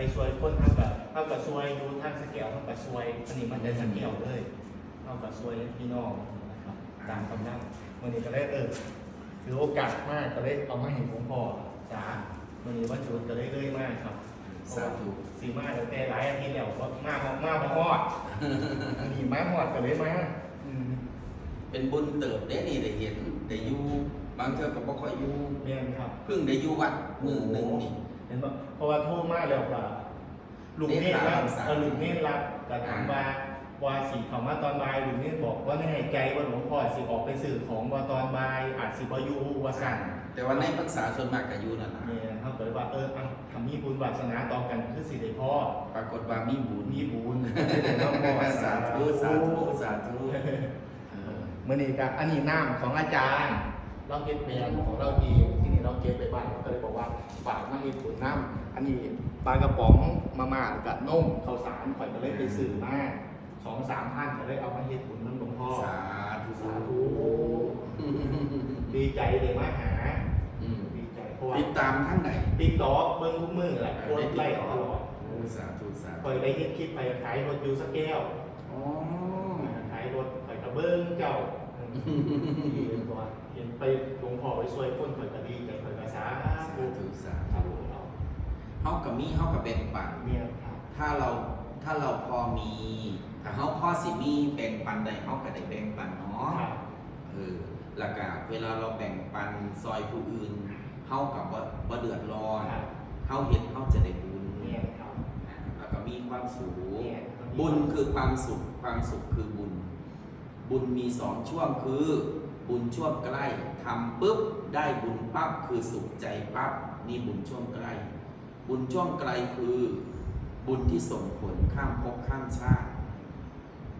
ไปช่วยคนเท่ากับเท่ากับช่วยดูทางสเกลเท่ากับช่วยอันนี้มันจะสเกลเลยเท่ากับช่วยพี่น้องนะครับตามกำลังวันนี้ก็ได้เออถือโอกาสมากก็ได้เอามาเห็นหลวงพ่อจ้าวันนี้ว่าจุดก็ได้เรื่อยมากครับสาธุสีมาตั้งแต่หลายอาทิตย์แล้วว่ามากมากมาฮอดอันนี้มาฮอดก็เลยมาอืมเป็นบุญเติบได้นี่ได้เห็นได้อยู่บางเทื่อก็บ่ค่อยอยู่เรียนครับเพิ่งได้อยู่วัดมือหนึ่งนี่ เห็นปะเพราะว่าโทษมากแล้วว่าลุงเนตรรับเนตรรับเออลุงเนตรรับแต่ถามว่าว่าสีเขามาตอนบ่ายลุงเนตรบอกว่าไม่ให้ใจว่าหลวงพ่อสิออกไปสื่อของว่าตอนบ่ายอาจสิบอยูว่าสั่งแต่ว่าในพรรษาส่วนมากก็อยู่นั่นล่ะเนี่ยเขาก็เลยว่าเออเอาทำมีบุญวาสนาต่อกันคือสิได้พ่อปรากฏว่ามีบุญมีบุญได้หลวงพ่อสาธุสาธุสาธุเออเมื่อนี้ครับอันนี้น้ำของอาจารย์ เราเก็บแบรนด์ของเราเองที่นี่เราเก็บไปบ้านเราก็เลยบอกว่าฝากน้ำมีผลน้ำอันนี้ปลากระป๋องมาม่ากับนมข้าวสารข่อยก็เลยไปซื้อมาสองสามพันก็เลยเอามาเฮ็ดผลน้ำหลวงพ่อสาธุสาธุดีใจเลยมาหาอืมดีใจเพราะว่าติดตามทั้งไหนติ๊กต็อกเบิ้งทุกมือแหละโคนไล่ตลอดโอ้สาธุสาข่ธุอยได้เฮ็ดคลิปไปขายรถยูสกแก้วอ๋อขายรถข่อยกระเบิ้งเจ้าที่ เป็นตัวเห็นไปหลวงพ่อไปช่วยคนข่อยก็ดีใจข่อยก็สาสาธุสาธุเราเฮากับมีเฮากับแบ่งปันเมียครับถ้าเราถ้าเราพอมีถ้าเฮาพอสิมีแบ่งปันได้เฮาก็ได้แบ่งปันเนาะครับเออแล้วก็เวลาเราแบ่งปันซอยผู้อื่นเฮากับบ่บ่เดือดร้อนเฮาเห็นเฮาจะได้บุญเมียครับแล้วก็มีความสุขบุญคือความสุขความสุขคือบุญ บุญมีสองช่วงคือ บุญช่วงใกล้ทำปุ๊บได้บุญปั๊บคือสุขใจปั๊บนี่บุญช่วงใกล้ บุญช่วงไกลคือ บุญที่ส่งผลข้ามภพข้ามชาติ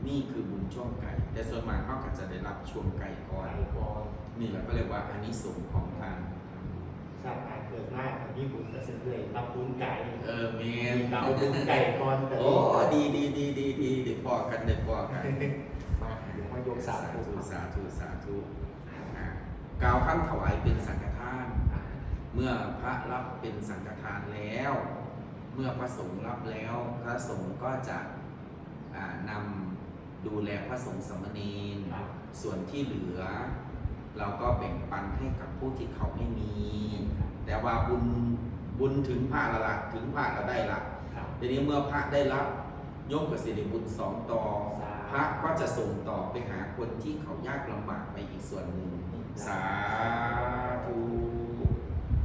นี่คือบุญช่วงไกล แต่ส่วนมากเขาก็จะได้รับช่วงไกลก่อนไปก่อนนี่แหละก็เรียกว่าอันนี้ส่งส์ของทานสร้างการเกิดมากที่บุญก็เสร็จเลยรับบุญไก่เออเมนเราเอาบุญไก่ก่อนแต่โอ้ดีดีดีดีดีเด็กพอกันเด็กพอกันมาเดี๋ยวมายกสาสาธุธุสาธุสาธุอะกล่าวคำถวายเป็นสังฆทาน เมื่อพระรับเป็นสังฆทานแล้ว เมื่อพระสงฆ์รับแล้ว พระสงฆ์ก็จะอ่านำดูแลพระสงฆ์สามเณรครับส่วนที่เหลือ เราก็แบ่งปันให้กับผู้ที่เขาไม่มี แต่ว่าบุญบุญถึงพระละละถึงพระละได้ละครับทีนี้เมื่อพระได้รับโยมกับสิริบุญสองต่อสาธุ พระก็จะส่งต่อไปหาคนที่เขายากลำบากไปอีกส่วนหนึ่งสาธุ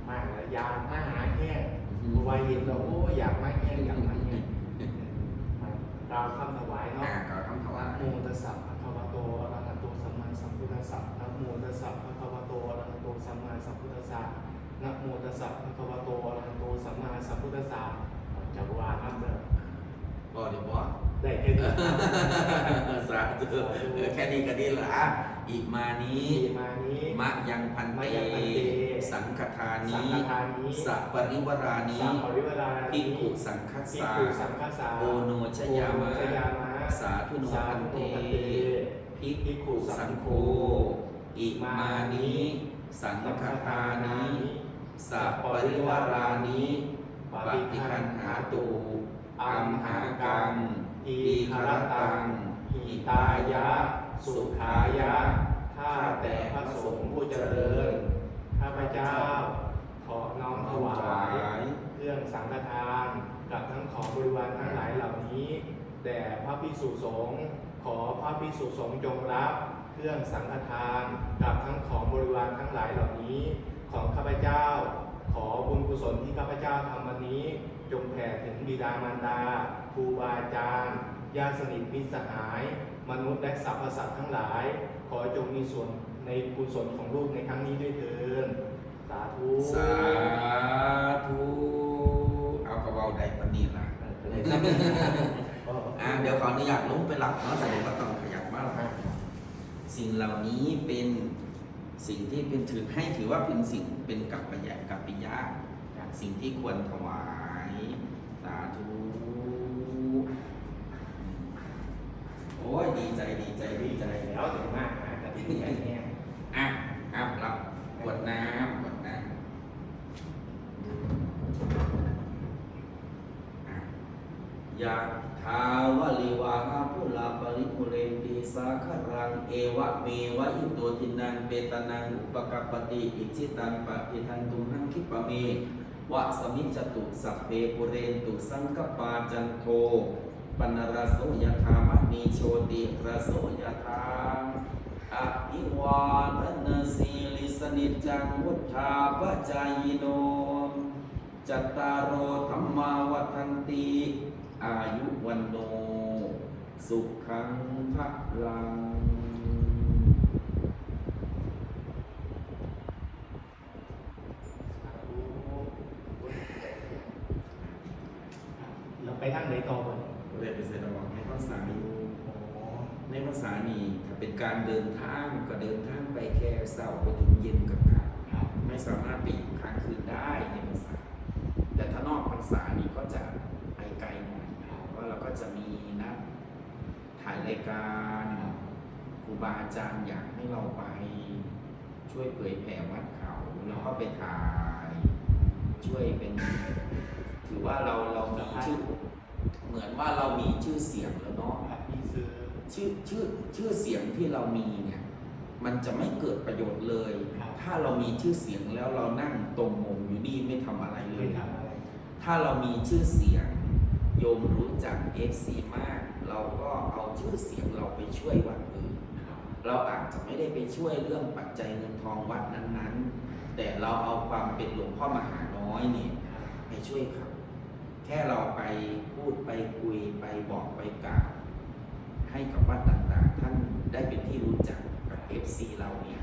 มาแล้วยามมาหาแห้งเพราะว่าเห็นเราโอ้อยากมาแห้งอยากมาแห้งมาเราคำถวายเนาะอ่ากล่าวคำถวานะยโมตัสสะภะคะวะโตอะระหะโตสัมมาสัมพุทธัสสะนะโมตัสสะภะคะวะโตอะระหะโตสัมมาสัมพุทธัสสะนะโมตัสสะภะคะวะโตอะระหะโตสัมมาสัมพุทธัสสะจักรวาลน้ำเด้อ บ่เดี๋ยวบ่ ได้ แค่นี้สาธุเออแค่นี้ก็ดีละอะอีกมานี้ที่มานี้มะยังพันเตมะยังพันเต สังฆทาสันีงฆทานนี้สัปริวรานีสัพปริวลาภิกขุสังคัสภิกสาขุสังฆสาโอโนชยามะ โอโนชยามะสาธุโนพันเตภิกภิกขุขุสัสังงโฆโฆอิมานิสังฆทานิสัปปริวารานิปฏิคันหาตูอัมหากัง อีคารตังหิตายะ สุขายะ ข้าแต่พระสงฆ์ผู้เจริญ ข้าพเจ้า ขอน้อมถวาถวายยเครื่องสังฆทาน กับทั้งของบริวารทั้งหลายเหล่านี้ แด่พระภิกษุสงฆ์ ขอพระภิกษุสงฆ์จงรับเครื่องสังฆทาน กับทั้งของบริวารทั้งหลายเหล่านี้ ของข้าพเจ้า ขอบุญกุศลที่ข้าพเจ้าทำวันนี้ จงแผ่ถึงบิดามารดา ครูบาอาจารย์ญาติสนิทมิตรสหาย มนุษย์และสรรพสัตว์ทั้งหลาย ขอจงมีส่วนในกุศลของลูกในครั้งนี้ด้วยเถิดสาธุสาธุเอากระเบาได้ปานนี้ล่ะอ่าเดี๋ยวขออนุญาตลงไปหลับเนาะแสดงว่าต้องขยับมากนะสิ่งเหล่านี้เป็นสิ่งที่เป็นถือให้ถือว่าเป็นสิ่งเป็นกัปปะยะกัปปิยะสิ่งที่ควรถวาย สาธุโอ้ ยดีใจดีใจดีใจแล้วถึงมากนะแต่ที่ใหญ่เนี่ยอะอะรับกวดน้ำกวดน้ำอะยะทาวะลิวาหาปุลาปริปุเรนติสาครัง เอวะเมวะอิโตทินังเปตนังอุปกัปปติอิจิตังปะปิทันตุหังคิปะเมวะสมิจจตุสัพเพปุเรนตุสังกปาจันโท ปนรสโสยธามณีโชติรสโสยธาอภิวาทนาสีลิสนิจังวุธาปจายโนจัตตารโอธรรมาวัฏันติอายุวันโน สุขังพลัง เราไปทางไหนต่อบ่เรี ยนเป็นเสดอกในภาษาอยู่โอ้ในภาษานี้ถ้าเป็นการเดินทางก็เดินทางไปแค่เสาร์ไปถึงเย็นกับกลับครับไม่สามารถไปอยู่ค้างคืนได้ในภาษา แต่ถ้านอกภาษานี้ก็จะไปไกลหน่อยเพราะว่าเราก็จะมีนัดถ่ายรายการครูบาอาจารย์อยากให้เราไปช่วยเผยแผ่วัดเขาแล้วก็ไปถ่ายช่วยเป็น ถือว่าเราเรามีชื่อ เหมือนว่าเรามีชื่อเสียงแล้วเนาะครับพี่ซื้อชื่อชื่อชื่อเสียงที่เรามีเนี่ย มันจะไม่เกิดประโยชน์เลยครับถ้าเรามีชื่อเสียงแล้วเรานั่งตรงมงอยู่นี่ไม่ทำอะไรเลไม่ยทำอะไรถ้าเรามีชื่อเสียง โยมรู้จัก FC มาก เราก็เอาชื่อเสียงเราไปช่วยวัดอื่นครับเราอาจจะไม่ได้ไปช่วยเรื่องปัจจัยเงินทองวัดนั้นๆ แต่เราเอาความเป็นหลวงพ่อมหาน้อยเนี่ยครับไปช่วยเขา แค่เราไปพูดไปคุยไปบอกไปกล่าวให้กับวัดต่างๆ ท่านได้เป็นที่รู้จักกับ FC เราเนี่ย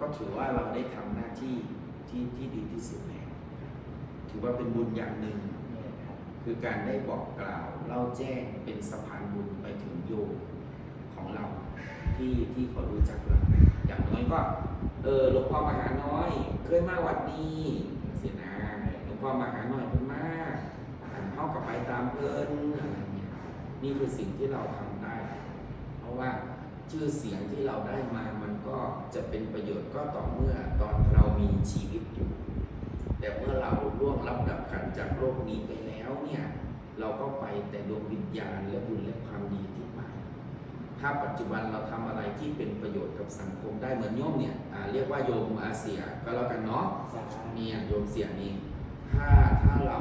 ก็ถือว่าเราได้ทำหน้าที่ที่ที่ดีที่สุดแล้วถือว่าเป็นบุญอย่างหนึ่ง คือการได้บอกกล่าวเล่าแจ้งเป็นสะพานบุญไปถึงโยมของเราที่ที่เขารู้จักเราอย่างน้อยก็ เออหลวงพ่อมหาน้อย เคยมาวัดนี้เสียนะหลวงพ่อมหาน้อยเพิ่นมาอ่าน เข้ากับไปตามเพิ่นอะไรเงี้ยนี่คือสิ่งที่เราทำได้ เพราะว่าชื่อเสียงที่เราได้มามันก็จะเป็นประโยชน์ก็ต่อเมื่อตอนเรามีชีวิตอยู่ แต่เมื่อเราล่วงรับดับกันจากโลกนี้ไปแล้วเนี่ย เราก็ไปแต่ดวงวิญญาณและบุญและความดีที่ไปถ้าปัจจุบันเราทำอะไรที่เป็นประโยชน์กับสังคมได้เหมือนโยมเนี่ยอ่าเรียกว่าโยมอาเซียก็แล้วกันเนาะสาธุเนี่ยโยมเสียนี้ ถ้าถ้าเรา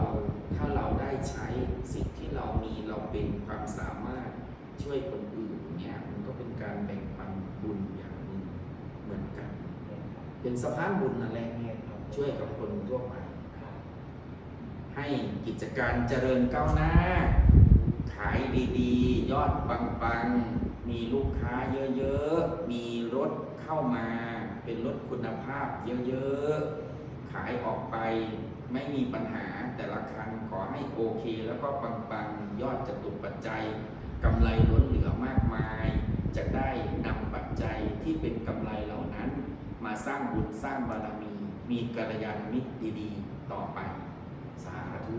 ถ้าเราได้ใช้สิ่งที่เรามีเราเป็นความสามารถช่วยคนอื่นเนี่ยมันก็เป็นการแบ่งปันบุญอย่างหนึ่งเหมือนกัน เป็นสะพานบุญนั่นแหละเนี่ยช่วยกับคนทั่วไปให้กิจการเจริญก้าวหน้า ขายดีๆ ยอดปังๆ มีลูกค้าเยอะๆ มีรถเข้ามา เป็นรถคุณภาพเยอะๆ ขายออกไปไม่มีปัญหาแต่ละคันขอให้โอเค แล้วก็ปังๆ ยอดจตุปัจจัยกำไรล้นเหลือมากมาย จะได้นำปัจจัยที่เป็นกำไรเหล่านั้น มาสร้างบุญสร้างบารมี มีกัลยาณมิตรดีๆ ต่อไป สาธุ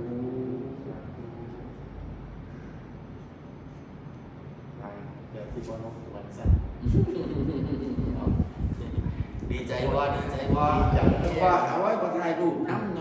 เดี๋ยวที่บนกวันจัน ดีใจว่าดีใจว่าอย่างว่าเอาไว้ประทายรูปน้ำ